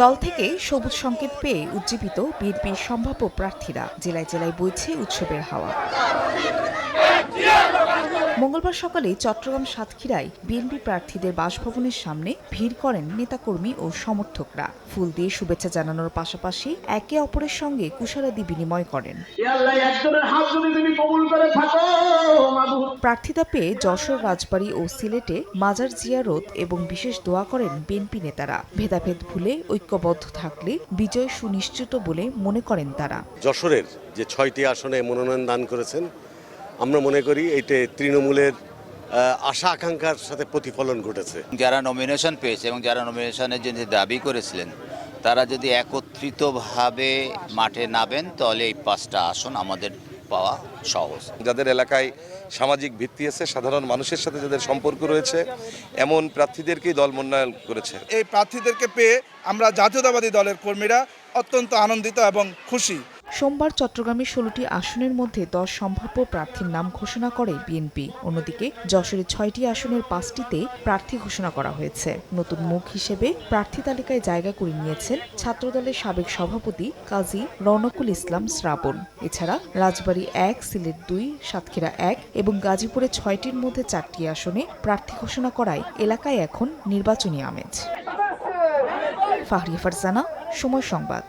দল থেকে সবুজ সংকেত পেয়ে উজ্জীবিত বিএনপির সম্ভাব্য প্রার্থীরা জেলায় জেলায় বইছে উৎসবের হাওয়া। মঙ্গলবার সকালে চট্টগ্রাম সাতক্ষীরায় বিএনপি প্রার্থীদের বাসভবনের সামনে ভিড় করেন নেতাকর্মী ও সমর্থকরা। ফুল দিয়ে শুভেচ্ছা জানানোর পাশাপাশি একে অপরের সঙ্গে কুশলাদি বিনিময় করেন। একজনের হাত যদি তুমি কবুল করে থাকো প্রার্থিতা পেয়ে যশোর রাজবাড়ী ও সিলেটে মাজার জিয়ারত এবং বিশেষ দোয়া করেন বিএনপি নেতারা। ভেদাভেদ ভুলে ঐক্যবদ্ধ থাকলে বিজয় সুনিশ্চিত বলে মনে করেন তারা। যশোরের যে ছয়টি আসনে মনোনয়ন দান করেছেন আমরা মনে করি এতে তৃণমূলের আশা আকাঙ্ক্ষার সাথে প্রতিফলন ঘটেছে। যারা নমিনেশন পেয়েছে এবং যারা নমিনেশনের জন্য দাবি করেছিলেন তারা যদি একত্রিতভাবে মাঠে নামেন তাহলে এই পাঁচটা আসন আমাদের পাওয়া সহজ। যাদের এলাকায় সামাজিক ভিত্তি আছে, সাধারণ মানুষের সাথে যাদের সম্পর্ক রয়েছে, এমন প্রার্থীদেরকেই দল মনোনয়ন করেছে। এই প্রার্থীদেরকে পেয়ে আমরা জাতীয়তাবাদী দলের কর্মীরা অত্যন্ত আনন্দিত এবং খুশি। সোমবার চট্টগ্রামের ষোলোটি আসনের মধ্যে দশ সম্ভাব্য প্রার্থীর নাম ঘোষণা করে বিএনপি। অন্যদিকে যশোরের ছয়টি আসনের পাঁচটিতে প্রার্থী ঘোষণা করা হয়েছে। নতুন মুখ হিসেবে প্রার্থী তালিকায় জায়গা করে নিয়েছেন ছাত্রদলের সাবেক সভাপতি কাজী রনকুল ইসলাম শ্রাবণ। এছাড়া রাজবাড়ী এক, সিলেট দুই, সাতক্ষীরা এক এবং গাজীপুরে ছয়টির মধ্যে চারটি আসনে প্রার্থী ঘোষণা করায় এলাকায় এখন নির্বাচনী আমেজ। ফাহরি ফারজানা, সময় সংবাদ।